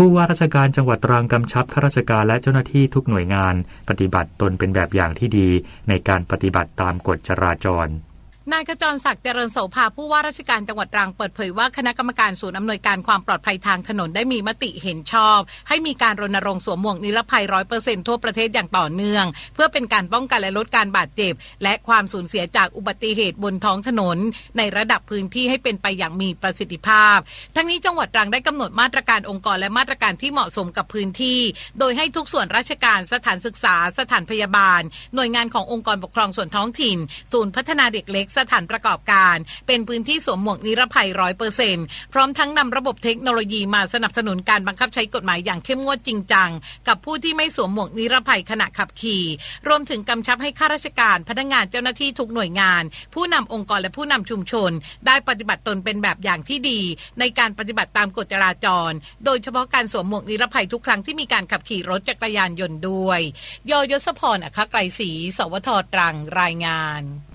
ผู้ว่าราชการจังหวัดตรังกำชับข้าราชการและเจ้าหน้าที่ทุกหน่วยงาน ปฏิบัติตนเป็นแบบอย่างที่ดีในการปฏิบัติตามกฎจราจร นายขจรศักดิ์เจริญโสภาผู้ว่าราชการจังหวัดตรังเปิดเผยว่าคณะกรรมการศูนย์อำนวยการความปลอดภัยทางถนนได้มีมติเห็นชอบ ให้มีการรณรงค์สวมหมวกนิรภัยร้อยเปอร์เซ็นทั่วประเทศอย่างต่อเนื่อง เพื่อเป็นการป้องกันและลดการบาดเจ็บ และความสูญเสียจากอุบัติเหตุบนท้องถนน ในระดับพื้นที่ให้เป็นไปอย่างมีประสิทธิภาพ ทั้งนี้จังหวัดตรังได้กำหนดมาตรการองค์กรและมาตรการที่เหมาะสมกับพื้นที่ โดยให้ทุกส่วนราชการสถานศึกษา สถานพยาบาล หน่วยงานขององค์กรปกครองส่วนท้องถิ่น ศูนย์พัฒนาเด็กเล็กสถานประกอบการ เป็นพื้นที่สวมหมวกนิรภัยร้อยเปอร์เซ็นต์พร้อมทั้งนำระบบเทคโนโลยีมาสนับสนุนการบังคับใช้กฎหมายอย่างเข้มงวดจริงจัง กับผู้ที่ไม่สวมหมวกนิรภัยขณะขับขี่ รวมถึงกำชับให้ข้าราชการ พนักงานเจ้าหน้าที่ทุกหน่วยงาน ผู้นำองค์กรและผู้นำชุมชน ได้ปฏิบัติตนเป็นแบบอย่างที่ดี ในการปฏิบัติตามกฎจราจร โดยเฉพาะการสวมหมวกนิรภัยทุกครั้งที่มีการขับขี่รถจักรยานยนต์ด้วยยอยศพร อัครไกรศรี สวทตรัง รายงาน